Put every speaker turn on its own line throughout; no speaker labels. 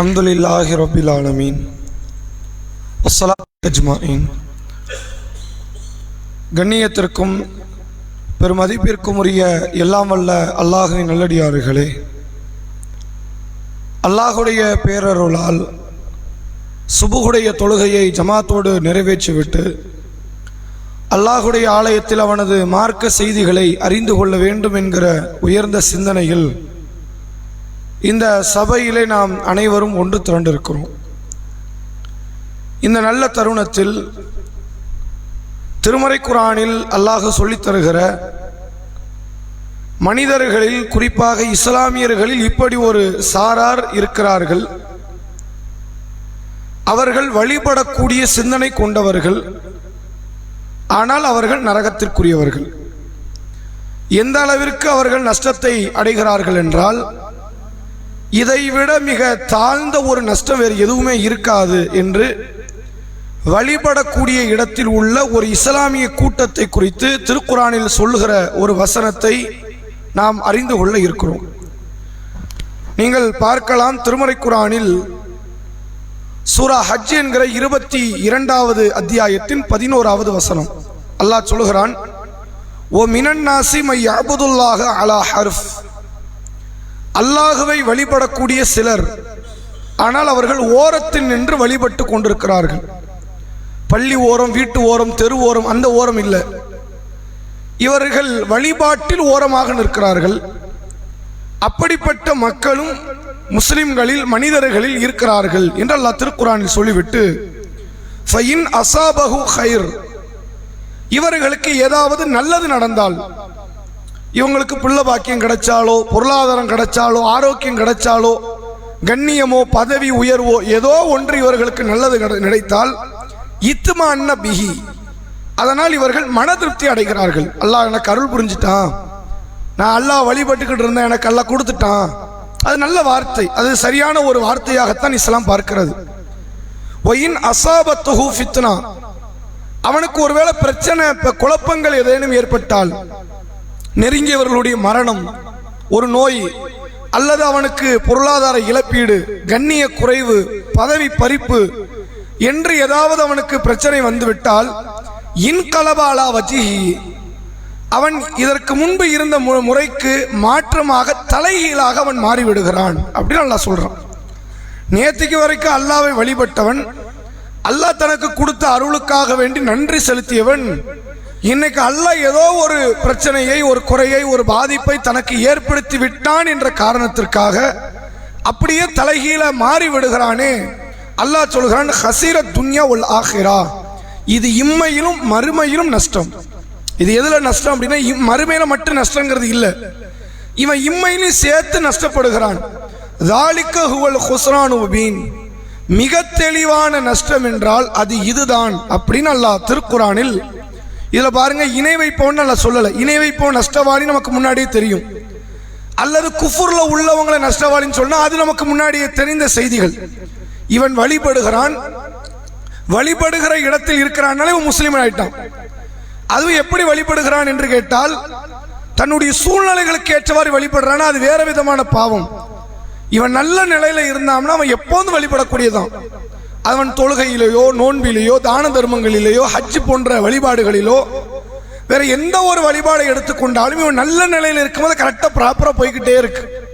அலமதுல்லாஹி ரபில் ஆலமீன். அஜ்மாயின். கண்ணியத்திற்கும் பெருமதிப்பிற்கும் உரிய எல்லாம் வல்ல அல்லாஹின் நல்லடியார்களே. அல்லாஹுடைய பேரருளால் சுபுகுடைய தொழுகையை ஜமாத்தோடு நிறைவேற்றிவிட்டு அல்லாஹுடைய ஆலயத்தில் அவனது மார்க்க செய்திகளை அறிந்து கொள்ள வேண்டும் என்கிற உயர்ந்த சிந்தனையில் இந்த சபையிலே நாம் அனைவரும் ஒன்று திரண்டிருக்கிறோம். இந்த நல்ல தருணத்தில் திருமறை குரானில் அல்லாஹ் சொல்லித் தருகிற மனிதர்களில் குறிப்பாக இஸ்லாமியர்களில் இப்படி ஒரு சாரார் இருக்கிறார்கள். அவர்கள் வழிபடக்கூடிய சிந்தனை கொண்டவர்கள் ஆனால் அவர்கள் நரகத்திற்குரியவர்கள். எந்த அளவிற்கு அவர்கள் நஷ்டத்தை அடைகிறார்கள் என்றால் இதைவிட மிக தாழ்ந்த ஒரு நஷ்டம் வேறு எதுவுமே இருக்காது என்று வழிபடக்கூடிய இடத்தில் உள்ள ஒரு இஸ்லாமிய கூட்டத்தை குறித்து திருக்குறானில் சொல்லுகிற ஒரு வசனத்தை நாம் அறிந்து கொள்ள இருக்கிறோம். நீங்கள் பார்க்கலாம் திருமறை குரானில் சூரா ஹஜ் என்கிற இருபத்தி இரண்டாவது அத்தியாயத்தின் பதினோராவது வசனம். அல்லாஹ் சொல்லுகிறான் ஓ மினன் நாசி மை அபுதுல்லாக அலா ஹர்ஃப். அல்லாஹுவை வழிபடக்கூடிய சிலர் ஆனால் அவர்கள் ஓரத்தில் நின்று வழிபட்டு கொண்டிருக்கிறார்கள். பள்ளி ஓரம் வீட்டு ஓரம் தெரு ஓரம் அந்த ஓரம் இல்லை. இவர்கள் வழிபாட்டில் ஓரமாக நிற்கிறார்கள். அப்படிப்பட்ட மக்களும் முஸ்லிம்களில் மனிதர்களில் இருக்கிறார்கள் என்று அல்லாஹ் திருக்குறானில் சொல்லிவிட்டு ஃபைன் அசாபஹு ஹைர் இவர்களுக்கு ஏதாவது நல்லது நடந்தால் இவங்களுக்கு பிள்ளை பாக்கியம் கிடைச்சாலோ பொருளாதாரம் கிடைச்சாலோ ஆரோக்கியம் கிடைச்சாலோ கண்ணியமோ பதவி உயர்வோ ஏதோ ஒன்று இவர்களுக்கு நல்லது கிடை- கிடைத்தால் இத்துமா அன்ன பிஹி. அதனால் இவர்கள் மன திருப்தி அடைகிறார்கள். அல்லாஹ் எனக்கு அருள் புரிஞ்சிட்டான். நான் அல்லாஹ் வழிபட்டுக்கிட்டு இருந்தேன் எனக்கு அல்லாஹ் கொடுத்துட்டான். அது நல்ல வார்த்தை. அது சரியான ஒரு வார்த்தையாகத்தான் இஸ்லாம் பார்க்கிறது. ஒயின் அசாபத்துஹு ஃபித்னா. அவனுக்கு ஒருவேளை பிரச்சனை குழப்பங்கள் ஏதேனும் ஏற்பட்டால் நெருங்கியவர்களுடைய மரணம் ஒரு நோய் அல்லது அவனுக்கு பொருளாதார இழப்பீடு கண்ணிய குறைவு பதவி பறிப்பு என்று ஏதாவது அவனுக்கு பிரச்சனை வந்துவிட்டால் இன்கலபாலா வஜிஹி அவன் இதற்கு முன்பு இருந்த மு- முறைக்கு மாற்றமாக தலைகீழாக அவன் மாறிவிடுகிறான் அப்படின்னு அல்லாஹ் சொல்கிறான் நேற்றுக்கு வரைக்கும் அல்லாவை வழிபட்டவன் அல்லாஹ் தனக்கு கொடுத்த அருளுக்காக வேண்டி நன்றி செலுத்தியவன் இன்னைக்கு அல்ல ஏதோ ஒரு பிரச்சனையை ஒரு குறையை ஒரு பாதிப்பை தனக்கு ஏற்படுத்தி விட்டான் என்ற காரணத்திற்காக அப்படியே தலைகீழ மாறி விடுகிறானே. அல்லாஹ் சொல்கிறான் ஹசீர துன்யா உல் ஆஹிரா. இது இம்மையிலும் மறுமையிலும் நஷ்டம். இது எதுல நஷ்டம் அப்படின்னா இம்- மறுமையில மட்டும் நஷ்டங்கிறது இல்லை. இவன் இம்மையிலும் சேர்த்து நஷ்டப்படுகிறான். தாலிக்க ஹுவல் ஹுஸ்ரானுபீன் மிக தெளிவான நஷ்டம் என்றால் அது இதுதான் அப்படின்னு அல்லாஹ் திருக்குறானில் இதில் பாருங்க இணை வைப்போன்னு நல்லா சொல்லலை. இணை வைப்போம் நஷ்டவாளி நமக்கு முன்னாடியே தெரியும். அல்லது குஃபூரில் உள்ளவங்களை நஷ்டவாளின்னு சொன்னால் அது நமக்கு முன்னாடியே தெரிந்த செய்திகள். இவன் வழிபடுகிறான். வழிபடுகிற இடத்தில் இருக்கிறான்னாலே இவன் முஸ்லீம் ஆயிட்டான். அதுவும் எப்படி வழிபடுகிறான் என்று கேட்டால் தன்னுடைய சூழ்நிலைகளுக்கு ஏற்றவாறு வழிபடுறானா அது வேற விதமான பாவம். இவன் நல்ல நிலையில இருந்தான்னா அவன் எப்போதும் வழிபடக்கூடியதான். அவன் தொழுகையிலேயோ நோன்பிலேயோ தான தர்மங்களிலேயோ ஹஜ் போன்ற வழிபாடுகளிலோ வேற எந்த ஒரு வழிபாடை எடுத்துக்கொண்டாலும் இவன் நல்ல நிலையில் இருக்கும்போது கரெக்டாக ப்ராப்பராக போய்கிட்டே இருக்கு.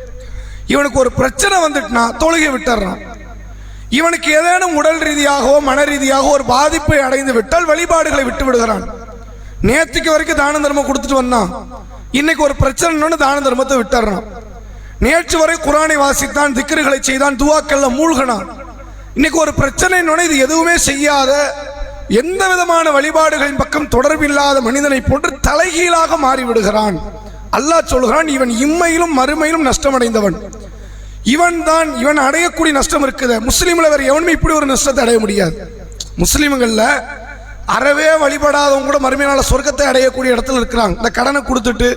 இவனுக்கு ஒரு பிரச்சனை வந்துட்டுனா தொழுகை விட்டுறான். இவனுக்கு ஏதேனும் உடல் ரீதியாகவோ மன ரீதியாகவோ ஒரு பாதிப்பை அடைந்து விட்டால் வழிபாடுகளை விட்டு விடுகிறான். நேற்றுக்கு வரைக்கும் தான தர்மம் கொடுத்துட்டு வந்தான். இன்னைக்கு ஒரு பிரச்சனைன்னு தான தர்மத்தை விட்டுறான். நேற்று வரை குரானை வாசித்தான் திக்ருகளை செய்தான் துவாக்கல்ல மூழ்கினான். இன்னைக்கு ஒரு பிரச்சனை இது எதுவுமே செய்யாத எந்த விதமான வழிபாடுகளின் பக்கம் தொடர்பில்லாத மனிதனை போன்று தலைகீழாக மாறிவிடுகிறான். அல்லாஹ் சொல்கிறான் இவன் இம்மையிலும் மறுமையிலும் நஷ்டமடைந்தவன். இவன் தான் இவன் அடையக்கூடிய நஷ்டம் இருக்குது. முஸ்லீம்ல வேற எவனுமே இப்படி ஒரு நஷ்டத்தை அடைய முடியாது. முஸ்லீம்கள்ல அறவே வழிபடாதவங்க கூட மறுமையினால சொர்க்கத்தை அடையக்கூடிய இடத்துல இருக்கிறாங்க. இந்த கடனை கொடுத்துட்டு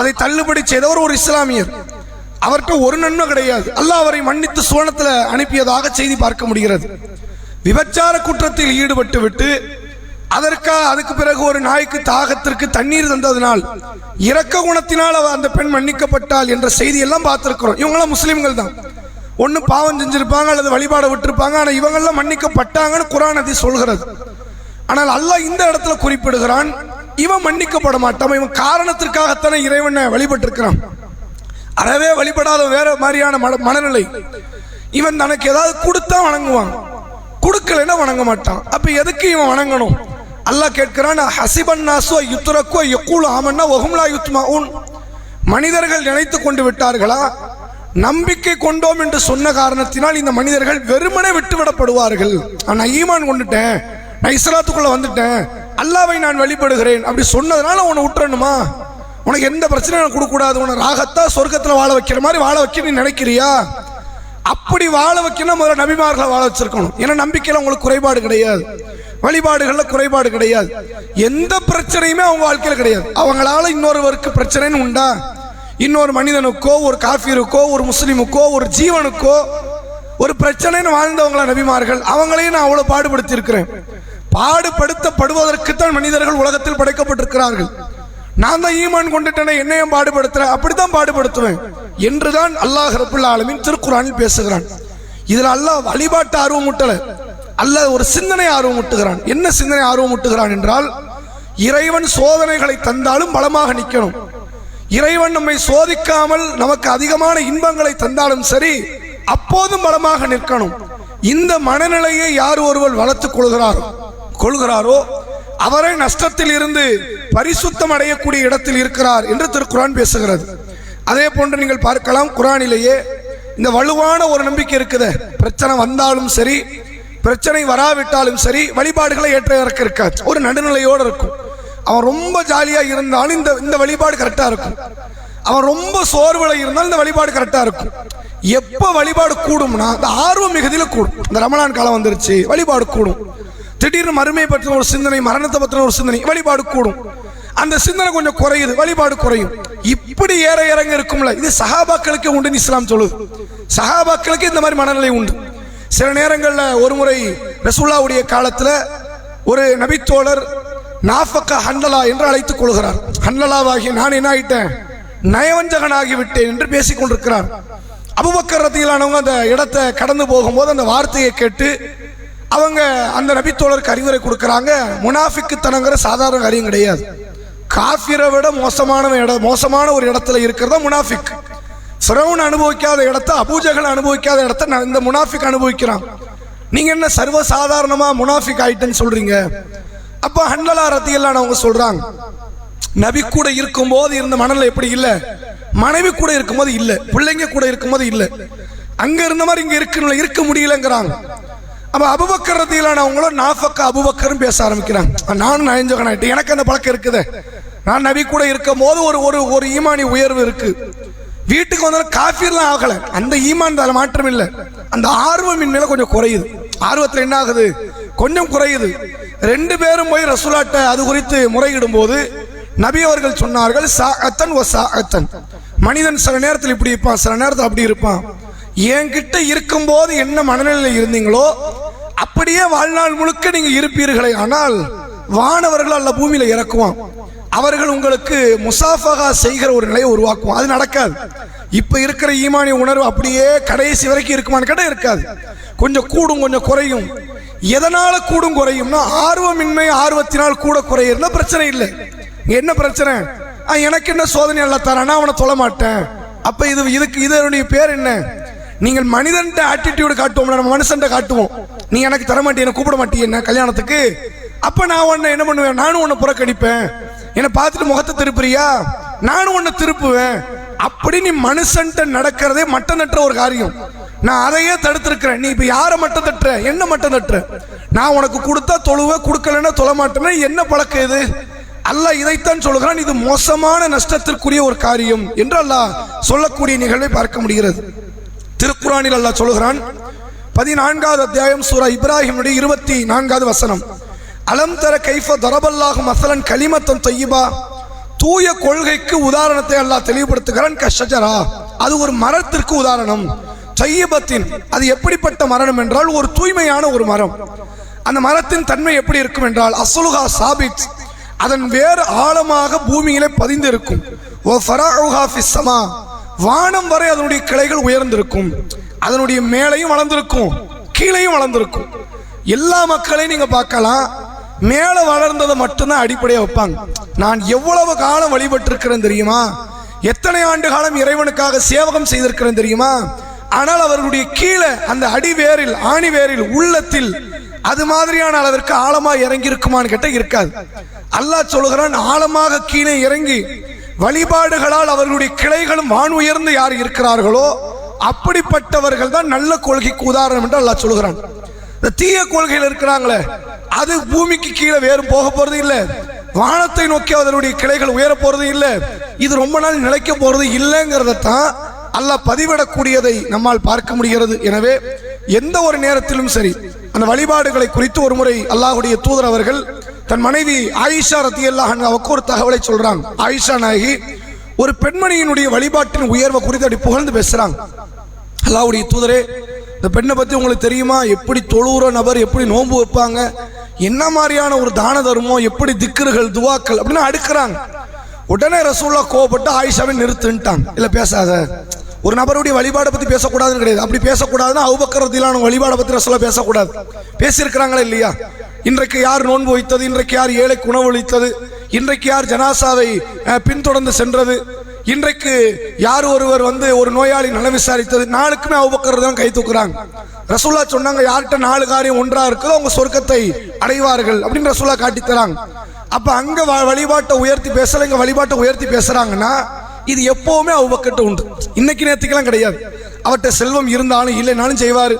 அதை தள்ளுபடி செய்தவர் ஒரு இஸ்லாமியர். அவர்கிட்ட ஒரு நன்மை கிடையாது. அல்லாஹ் அவரை மன்னித்து சோனத்தில் அனுப்பியதாக செய்தி பார்க்க முடிகிறது. விபச்சார குற்றத்தில் ஈடுபட்டு விட்டு அதற்கா அதுக்கு பிறகு ஒரு நாய்க்கு தாகத்திற்கு தண்ணீர் தந்ததினால் இரக்க குணத்தினால் அவ- அந்த பெண் மன்னிக்கப்பட்டாள் என்ற செய்தி எல்லாம் இவங்களாம் முஸ்லீம்கள் தான். ஒன்று பாவம் செஞ்சிருப்பாங்க அல்லது வழிபாட விட்டிருப்பாங்க ஆனால் இவங்கெல்லாம் மன்னிக்கப்பட்டாங்கன்னு குரான் அதி சொல்கிறது. ஆனால் அல்லாஹ் இந்த இடத்துல குறிப்பிடுகிறான் இவன் மன்னிக்கப்பட மாட்டான் இவன் காரணத்திற்காகத்தானே இறைவனை வழிபட்டிருக்கிறான். அறவே வழிபடாத வேற மாதிரியான மன- மனநிலை. இவன் தனக்கு ஏதாவது கொடுத்தா வணங்குவான். கொடுக்கலன்னா வணங்க மாட்டான். அப்ப எதுக்கு இவன் வணங்கணும்? அல்லாஹ் கேட்கிறான் ஹசிபன் நாசோ யுத்துரக்கோ எக்கூல் ஆமன்னா ஒஹம்லா யுத்மா உன் மனிதர்கள் நினைத்து கொண்டு விட்டார்களா? நம்பிக்கை கொண்டோம் என்று சொன்ன காரணத்தினால் இந்த மனிதர்கள் வெறுமனே விட்டுவிடப்படுவார்கள். நான் ஈமான் கொண்டுட்டேன். நான் இஸ்லாத்துக்குள்ள வந்துட்டேன். அல்லாவை நான் வழிபடுகிறேன். அப்படி சொன்னதுனால உன்னை விட்டுறணுமா உனக்கு எந்த பிரச்சனையும் கொடுக்க கூடாது உன்னை ராகத்தா சொர்க்கத்தில் வாழ வைக்கிற மாதிரி வாழ வைக்க நீ நினைக்கிறியா? அப்படி வாழ வைக்கணும் முதல்ல நபிமார்களை வாழ வச்சிருக்கணும். ஏன்னா நம்பிக்கையில் உங்களுக்கு குறைபாடு கிடையாது. வழிபாடுகளில் குறைபாடு கிடையாது. எந்த பிரச்சனையுமே அவங்க வாழ்க்கையில் கிடையாது. அவங்களால இன்னொருவருக்கு பிரச்சனைன்னு உண்டா? இன்னொரு மனிதனுக்கோ ஒரு காஃபியருக்கோ ஒரு முஸ்லீமுக்கோ ஒரு ஜீவனுக்கோ ஒரு பிரச்சனைன்னு வாழ்ந்தவங்களா நபிமார்கள்? அவங்களையும் நான் அவ்வளோ பாடுபடுத்தியிருக்கிறேன். பாடுபடுத்தப்படுவதற்குத்தான் மனிதர்கள் உலகத்தில் படைக்கப்பட்டிருக்கிறார்கள். நான் தான் ஈமான் கொண்டுட்டேனே என்னையும் பாடுபடுத்துறேன் அப்படித்தான் பாடுபடுத்துவேன் என்றுதான் அல்லாஹ் ரபுல் ஆலமின் திருக்குறானில் பேசுகிறான். இதில் அல்லாஹ் வழிபாட்டு ஆர்வம் முட்டல அல்ல ஒரு சிந்தனை ஆர்வம் முட்டுகிறான் என்ன சிந்தனை ஆர்வம் முட்டுகிறான் என்றால் இறைவன் சோதனைகளை தந்தாலும் பலமாக நிற்கணும் இறைவன் நம்மை சோதிக்காமல் நமக்கு அதிகமான இன்பங்களை தந்தாலும் சரி அப்போதும் பலமாக நிற்கணும். இந்த மனநிலையை யார் ஒருவர் வளர்த்துக் கொள்கிறாரோ கொள்கிறாரோ அவரை நஷ்டத்தில் இருந்து பரிசுத்தம் அடையக்கூடிய இடத்தில் இருக்கிறார் என்று திருக்குரான் பேசுகிறது. அதே போன்று நீங்கள் பார்க்கலாம் குரானிலேயே இந்த வலுவான ஒரு நம்பிக்கை இருக்குது. பிரச்சனை வந்தாலும் சரி பிரச்சனை வராவிட்டாலும் சரி வழிபாடுகளை ஏற்ற இறக்க இருக்காது ஒரு நடுநிலையோடு இருக்கும். அவன் ரொம்ப ஜாலியாக இருந்தாலும் இந்த இந்த வழிபாடு கரெக்டாக இருக்கும். அவன் ரொம்ப சோர்வில் இருந்தால் இந்த வழிபாடு கரெக்டாக இருக்கும். எப்போ வழிபாடு கூடும்னா இந்த ஆர்வம் மிகுதியில் கூடும். இந்த ரமணான் காலம் வந்துருச்சு வழிபாடு கூடும். திடீர்னு மறுமை பற்றின ஒரு சிந்தனை மரணத்தை பற்றின ஒரு சிந்தனை வழிபாடு கூடும். அந்த சிந்தனை கொஞ்சம் குறையுது வழிபாடு குறையும். இப்படி ஏற இறங்க இருக்கும்ல இது சஹாபாக்களுக்கே உண்டு இஸ்லாம் சொல்லுது. சஹாபாக்களுக்கு இந்த மாதிரி மனநிலை உண்டு. சில நேரங்களில் ஒரு முறை ரசூல்லாவுடைய காலத்தில் ஒரு நபித்தோழர் நாஃபக்கா ஹன்னலா என்று அழைத்துக் கொள்கிறார். ஹன்னலாவாகி நான் என்ன ஆயிட்டேன்? நயவஞ்சகனாகி விட்டேன் என்று பேசிக் கொண்டிருக்கிறார். அபுபக்கர் ரத்தியிலானவங்க அந்த இடத்தை கடந்து போகும்போது அந்த வார்த்தையை கேட்டு அவங்க அந்த நபித்தோழருக்கு அறிவுரை கொடுக்கறாங்க. முனாஃபிக்குத்தனங்கிற சாதாரண காரியம் கிடையாது. காஃபிரை விட மோசமான இடம் மோசமான ஒரு இடத்துல இருக்கிறதா முனாஃபிக். ஃபிரௌன் அனுபவிக்காத இடத்த அபூஜகல் அனுபவிக்காத இடத்த இந்த முனாஃபிக் அனுபவிக்கிறான். நீங்க என்ன சர்வ சாதாரணமா முனாஃபிக் ஆயிட்டேன்னு சொல்றீங்க? அப்ப ஹண்டலா ரத்தியெல்லாம் அவங்க சொல்றாங்க. நபி கூட இருக்கும்போது இருந்த மணல் எப்படி இல்லை? மனைவி கூட இருக்கும்போது இல்லை. பிள்ளைங்க கூட இருக்கும்போது இல்லை. அங்க இருந்த மாதிரி இங்க இருக்கு இருக்க முடியலங்கிறாங்க. அப்போ அபுபக்கர் ரத்தியிலானவங்களும் நாஃபக்க அபுபக்கரும் பேச ஆரம்பிக்கிறாங்க. நானும் நயஞ்சகனாயிட்டு எனக்கு அந்த பழக்கம் இருக்குது. நான் நபி கூட இருக்கும் போது ஒரு ஒரு ஒரு ஈமானி உயர்வு இருக்கு. வீட்டுக்கு வந்தாலும் காஃபியெல்லாம் ஆகலை. அந்த ஈமான் அதில் மாற்றம் இல்லை. அந்த ஆர்வம் மேல கொஞ்சம் குறையுது. ஆர்வத்தில் என்ன ஆகுது? கொஞ்சம் குறையுது. ரெண்டு பேரும் போய் ரசூலாட்ட அது குறித்து முறையிடும் போது நபி அவர்கள் சொன்னார்கள் சாஅத்தன் ஒ சாஅத்தன். மனிதன் சில நேரத்தில் இப்படி இருப்பான் சில நேரத்தில் அப்படி இருப்பான். என்கிட்ட இருக்கும்போது என்ன மனநிலையில் இருந்தீங்களோ அப்படியே வாழ்நாள் முழுக்க நீங்கள் இருப்பீர்களே. ஆனால் வானவர்கள் அல்ல பூமியில் இறக்குவான். அவர்கள் உங்களுக்கு முசாஃபகா செய்கிற ஒரு நிலையை உருவாக்குவோம் அது நடக்காது. இப்போ இருக்கிற ஈமானிய உணர்வு அப்படியே கடைசி வரைக்கும் இருக்குமான்னு கேட்டால் இருக்காது. கொஞ்சம் கூடும் கொஞ்சம் குறையும். எதனால் கூடும் குறையும்னா ஆர்வமின்மை ஆர்வத்தினால் கூட குறையிருந்தால் பிரச்சனை இல்லை. என்ன பிரச்சனை? எனக்கு என்ன சோதனை அல்ல தரேன்னா அவனை தொழ மாட்டேன். அப்போ இது இதுக்கு இதனுடைய பேர் என்ன? நீங்கள் மனிதன்ட்ட ஆட்டிடியூடு காட்டுவோம் நம்ம மனுஷன்ட்ட காட்டுவோம். நீ எனக்கு தர மாட்டேன் கூப்பிட மாட்டேன் என்ன கல்யாணத்துக்கு? அப்ப நான் உன்னை என்ன பண்ணுவேன்? நானும் உன்னை புறக்கணிப்பேன். என்னை பார்த்துட்டு முகத்தை திருப்புறியா? நானும் உன்னை திருப்புவேன். அப்படி நீ மனுஷன்ட்ட நடக்கிறதே மட்டம் தட்டுற ஒரு காரியம். நான் அதையே தடுத்திருக்கிறேன். நீ இப்ப யாரை மட்டம் தட்டுற? என்ன மட்டம் தட்டுற? நான் உனக்கு கொடுத்தா தொழுவ கொடுக்கலன்னா தொழ மாட்டேன்னா என்ன பழக்கம் இது? அல்ல இதைத்தான் சொல்கிறான். இது மோசமான நஷ்டத்திற்குரிய ஒரு காரியம் என்று அல்லாஹ் சொல்லக்கூடிய நிகழ்வை பார்க்க முடிகிறது. திருக்குறானில் அல்லாஹ் சொல்கிறான் பதினான்காவது அத்தியாயம் சூரா இப்ராஹிமுடைய இருபத்தி நான்காவது வசனம். அலம் தர கைஃப தரபல்லாகும் மசலன் களிமத்தம் தொய்யிபா தூய கொள்கைக்கு உதாரணத்தை அல்லாஹ் தெளிவுபடுத்துகிறான் கஷஜரா அது ஒரு மரத்திற்கு உதாரணம். தொய்யபத்தின் அது எப்படிப்பட்ட மரணம் என்றால் ஒரு தூய்மையான ஒரு மரம். அந்த மரத்தின் தன்மை எப்படி இருக்கும் என்றால் அசுலுகா சாபித் அதன் வேறு ஆழமாக பூமியிலே பதிந்திருக்கும். ஓ ஃபராஉஹா ஃபிஸ் வானம் வரை அதனுடைய கிளைகள் உயர்ந்திருக்கும். அதனுடைய மேலையும் வளர்ந்திருக்கும். கீழையும் வளர்ந்திருக்கும். எல்லா மக்களையும் நீங்க பார்க்கலாம். மேலே வளர்ந்ததை மட்டும்தான் அடிப்படையாக வைப்பாங்க. நான் எவ்வளவு காலம் வழிபட்டிருக்கிறேன் தெரியுமா? எத்தனை ஆண்டு காலம் இறைவனுக்காக சேவகம் செய்திருக்கிறேன் தெரியுமா? ஆனால் அவர்களுடைய கீழே அந்த அடிவேரில் ஆணிவேரில் உள்ளத்தில் அது மாதிரியான அளவிற்கு ஆழமா இறங்கி இருக்குமான்னு கேட்டால் இருக்காது. அல்லாஹ் சொல்லுகிறான் ஆழமாக கீழே இறங்கி வழிபாடுகளால் அவர்களுடைய கிளைகளும் வான் உயர்ந்து யார் இருக்கிறார்களோ அப்படிப்பட்டவர்கள் தான் நல்ல கொள்கைக்கு உதாரணம் என்று அல்லாஹ் சொல்லுகிறான். இந்த தீய கொள்கையில் இருக்கிறாங்களே அது பூமிக்கு கீழே வேறு போக போறது இல்லை. வானத்தை நோக்கி அதனுடைய கிளைகள் உயர போறது இல்லை. இது ரொம்ப நாள் நிலைக்க போறது இல்லைங்கிறத தான் அல்லாஹ் பதிவிடக்கூடியதை நம்மால் பார்க்க முடிகிறது. எனவே எந்த ஒரு நேரத்திலும் சரி அந்த வழிபாடுகளை குறித்து ஒரு முறை அல்லாஹுடைய தூதர் அவர்கள் தன் மனைவி ஆயிஷா ரத்தி அல்லாஹ் அவக்கு ஒரு தகவலை சொல்றாங்க. ஆயிஷா நாயகி ஒரு பெண்மணியினுடைய வழிபாட்டின் உயர்வை குறித்து அப்படி புகழ்ந்து பேசுறாங்க. அல்லாவுடைய தூதரே இந்த பெண்ணை பற்றி உங்களுக்கு தெரியுமா? எப்படி தொழுகிற நபர் எப்படி நோன்பு வைப்பாங்க? என்ன மாதிரியான ஒரு தான தர்மம்? எப்படி திக்கர்கள் துவாக்கள் அப்படின்னு அடுக்கிறாங்க. உடனே ரசூல்லா கோவப்பட்டு ஆயிஷாவை நிறுத்துன்ட்டாங்க இல்லை பேசாத. ஒரு நபருடைய வழிபாடை பற்றி பேசக்கூடாதுன்னு கிடையாது. அப்படி பேசக்கூடாதுன்னா அவுபக்கரத்திலான வழிபாடை பற்றி ரசூலா பேசக்கூடாது. பேசியிருக்கிறாங்களா இல்லையா? இன்றைக்கு யார் நோன்பு வைத்தது? இன்றைக்கு யார் ஏழைக்கு உணவளித்தது இன்றைக்கு யார் ஜனாசாவை பின்தொடர்ந்து சென்றது? இன்றைக்கு யார் ஒருவர் வந்து ஒரு நோயாளி நல விசாரித்தது? நாளுக்குமே அவுபக்கர் தான் கை தூக்குறாங்க. ரசூல்லா சொன்னாங்க யார்கிட்ட நாலு காரியம் ஒன்றா இருக்குதோ அவங்க சொர்க்கத்தை அடைவார்கள். அப்படின்னு ரசூல்லா காட்டி தராங்க. அப்ப அங்க வ- வழிபாட்டை உயர்த்தி பேசல இங்க வழிபாட்டை உயர்த்தி பேசுறாங்கன்னா இது எப்பவுமே அவுபக்கட்டு உண்டு. இன்னைக்கு நேரத்துக்கெல்லாம் கிடையாது. அவர்கிட்ட செல்வம் இருந்தாலும் இல்லைனாலும் செய்வார்.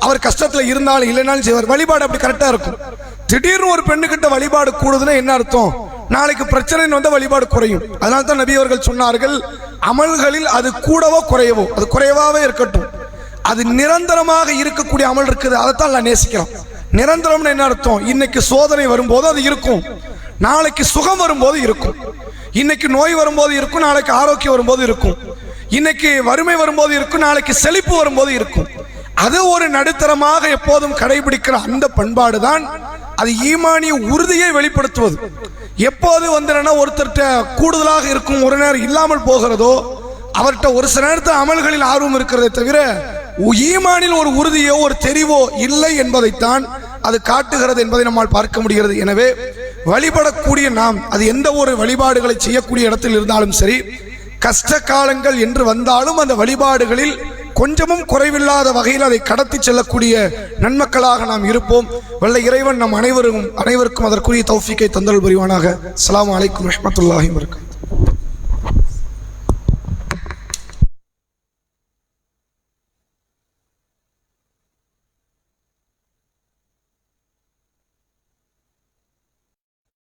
அவர் கஷ்டத்துல இருந்தாலும் இல்லைனாலும் செய்வார். வழிபாடு அப்படி கரெக்டா இருக்கும். திடீர்னு ஒரு பெண்ணுகிட்ட வழிபாடு கூடுதுன்னா என்ன அர்த்தம்? நாளைக்கு பிரச்சனை வந்த வழிபாடு குறையும். அதனால தான் நபி அவர்கள் சொன்னார்கள் அமல்களில் அது கூடவோ குறையவோ? அது குறைவாகவே இருக்கட்டும். அது நிரந்தரமாக இருக்கக்கூடிய அமல் இருக்குது அதைத்தான் நான் நேசிக்கிறோம். நிரந்தரம்னு என்ன அர்த்தம்? இன்னைக்கு சோதனை வரும்போது அது இருக்கும். நாளைக்கு சுகம் வரும்போது இருக்கும். இன்னைக்கு நோய் வரும்போது இருக்கும் நாளைக்கு ஆரோக்கியம் வரும்போது இருக்கும். இன்னைக்கு வறுமை வரும்போது இருக்கும் நாளைக்கு செழிப்பு வரும்போது இருக்கும். அது ஒரு நடுத்தரமாக எப்போதும் கடைபிடிக்கிற அந்த பண்பாடு தான் அது ஈமானிய உறுதியை வெளிப்படுத்துவது. எப்போது வந்துடனா ஒருத்தர்கிட்ட கூடுதலாக இருக்கும் ஒரு நேரம் இல்லாமல் போகிறதோ அவர்கிட்ட ஒரு சில நேரத்தில் அமல்களில் ஆர்வம் இருக்கிறதே தவிர உ- ஈமானில் ஒரு உறுதியோ ஒரு தெரிவோ இல்லை என்பதைத்தான் அது காட்டுகிறது என்பதை நம்மால் பார்க்க முடிகிறது. எனவே வழிபடக்கூடிய நாம் அது எந்த ஒரு வழிபாடுகளை செய்யக்கூடிய இடத்தில் இருந்தாலும் சரி கஷ்ட காலங்கள் என்று வந்தாலும் அந்த வழிபாடுகளில் கொஞ்சமும் குறைவில்லாத வகையில் அதை கடத்தி செல்லக்கூடிய நன்மக்களாக நாம் இருப்போம். வல்ல இறைவன் நம் அனைவரும் அனைவருக்கும் அதற்குரிய தௌஃபிக்கை தந்தல் புரிவானாக. அஸ்ஸலாமு வலைக்கம் ரஹமத்துல்லாஹிம் இருக்கும்